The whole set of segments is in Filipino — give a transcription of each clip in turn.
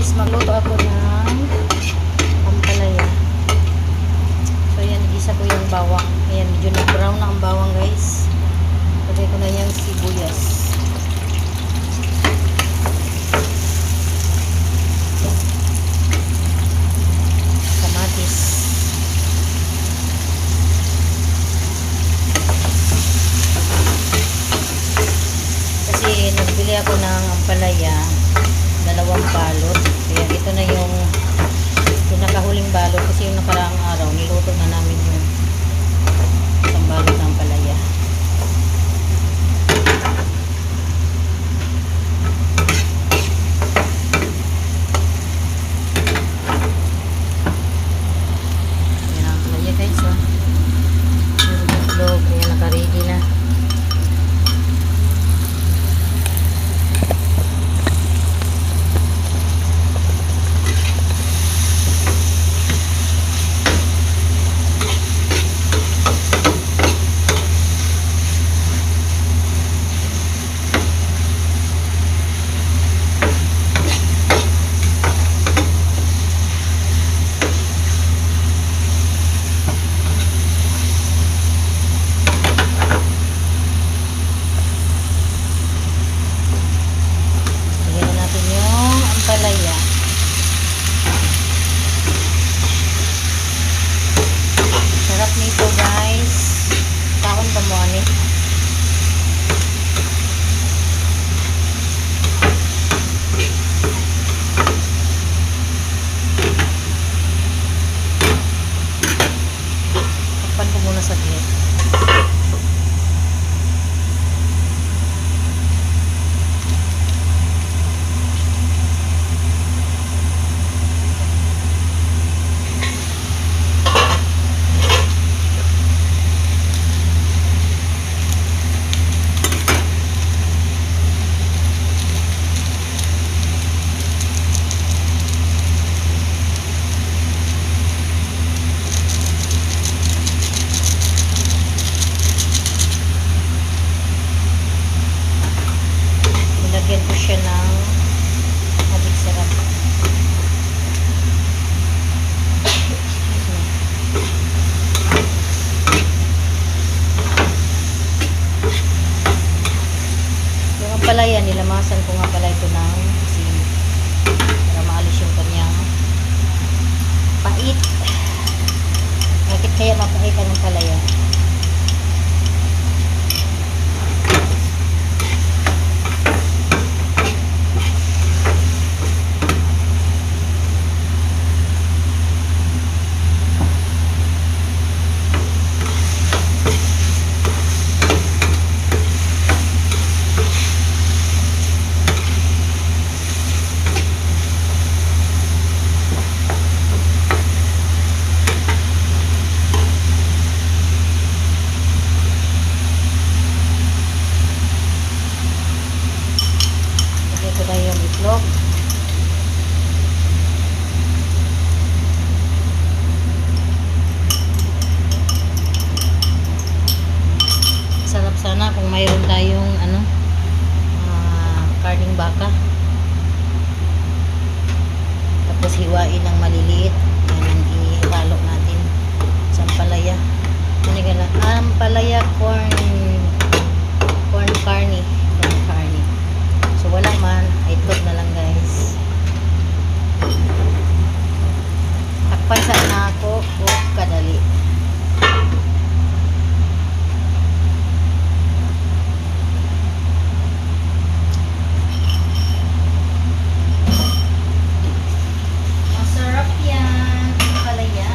guys, magluto ako ng ampalaya. So yan, isa ko yung bawang. Ayan, medyo na-brown na ang bawang guys. Lagay ko na yung sibuyas. Kamatis. Kasi nagbili ako ng ampalaya, dalawang balot. Kaya ito na yung pinakahuling balot kasi yung nakaraang araw niluto na namin nilamasan ko nga pala ito ng asin para maalis yung kanyang pait. Bakit kaya mapait ang ampalaya? Mayroon tayong ano, ah, karning baka. Tapos hiwain ng maliliit. Yan ang ihalo natin sa ampalaya. Ano yung gana? Ampalaya corn corn carne. Corn carne. So wala man, ay itlog na lang guys. Takpan sa na ako o kadali. Masarap yan. Palaya.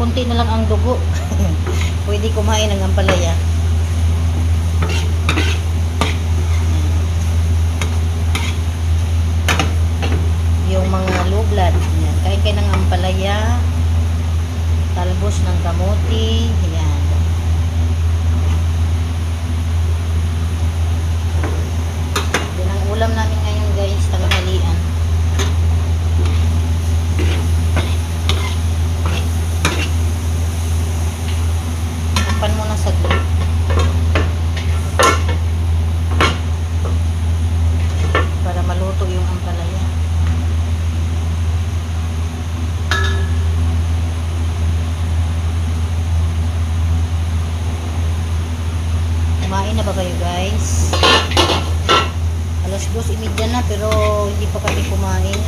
Kunti na lang ang dugo. Pwede kumain ng ampalaya. Yung mga low blood, yan. Kain kayo ng ampalaya, talbos ng yan. Yan guys. Alas dos imidya na pero hindi pa kami kumain.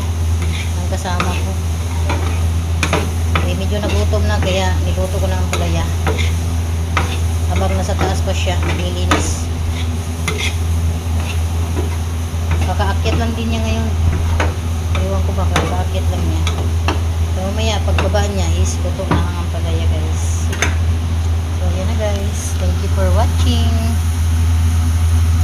Ang kasama ko. Eh, medyo nagutom na kaya niluto ko na ang palaya. Habang nasa taas pa siya nilinis kakaakyat lang din niya ngayon. Ewan ko ba kakaakyat lang niya. So mamaya pagbaba niya is luto na ang palaya guys. So yan na guys. Thank you for watching.